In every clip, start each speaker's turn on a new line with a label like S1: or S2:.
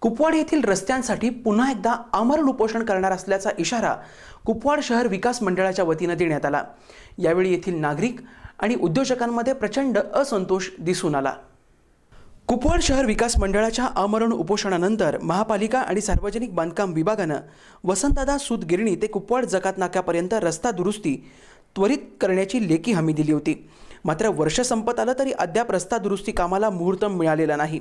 S1: कुपवाड येथील रस्त्यांसाठी पुन्हा एकदा आमरण उपोषण करणार असल्याचा इशारा कुपवाड शहर विकास मंडळाच्या वतीनं देण्यात आला. यावेळी येथील नागरिक आणि उद्योजकांमध्ये प्रचंड असंतोष दिसून आला. कुपवाड शहर विकास मंडळाच्या आमरण उपोषणानंतर महापालिका आणि सार्वजनिक बांधकाम विभागानं वसंतदादा सूत गिरणी ते कुपवाड जकात नाक्यापर्यंत रस्ता दुरुस्ती त्वरित करण्याची लेखी हमी दिली होती. मात्र वर्ष संपत आलं तरी अद्याप रस्ता दुरुस्ती कामाला मुहूर्त मिळालेला नाही.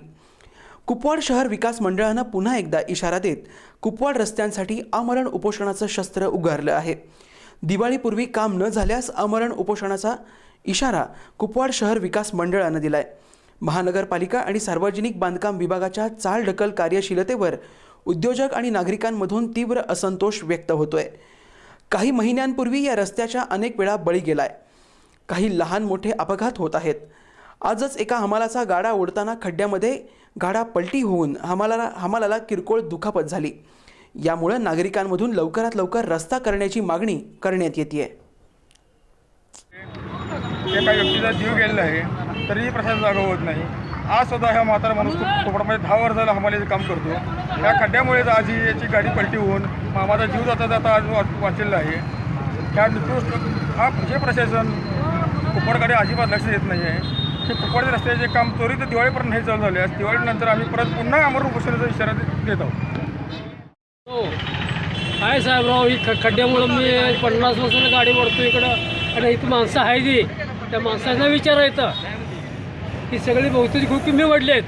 S1: कुपवाड शहर विकास मंडळानं पुन्हा एकदा इशारा देत कुपवाड रस्त्यांसाठी आमरण उपोषणाचं शस्त्र उगारलं आहे. दिवाळीपूर्वी काम न झाल्यास आमरण उपोषणाचा इशारा कुपवाड शहर विकास मंडळानं दिलाय. महानगरपालिका आणि सार्वजनिक बांधकाम विभागाच्या चालढकल कार्यशीलतेवर उद्योजक आणि नागरिकांमधून तीव्र असंतोष व्यक्त होतोय. काही महिन्यांपूर्वी या रस्त्याच्या अनेक वेळा बळी गेलाय. काही लहान मोठे अपघात होत आहेत. आजच एका हमालाचा गाडा ओढताना खड्ड्यामध्ये गाडा पलटी होऊन हमालाला हमालाला किरकोळ दुखापत झाली. यामुळं नागरिकांमधून लवकरात लवकर रस्ता करण्याची मागणी करण्यात येते
S2: एका व्यक्तीचा जीव गेलेला आहे तरीही प्रशासन जागा होत नाही. आज सुद्धा ह्या म्हातारा माणूस खूप दहा वर्ष हमालीचं काम करतो या खड्ड्यामुळेच आज ही याची गाडी पलटी होऊन माझा जीव जाता जाता आज वाचलेला आहे. ह्या मृत्यू हा हे प्रशासन कुपडकडे अजिबात लक्ष देत नाही आहे हे कुपडच्या रस्त्याचे काम त्वरित दिवाळीपर्यंत नाही चालू झाले आज दिवाळीनंतर आम्ही परत पुन्हा अमर उपोषणाचा इशारा देत आहोत.
S3: हो. आहे साहेबराव ही ख खड्ड्यामुळं मी पन्नास वर्षाला गाडी ओढतो इकडं. आणि इथं माणसं आहे ती त्या माणसांना विचारायचं ही सगळी बहुतेक खूप मी वडले आहेत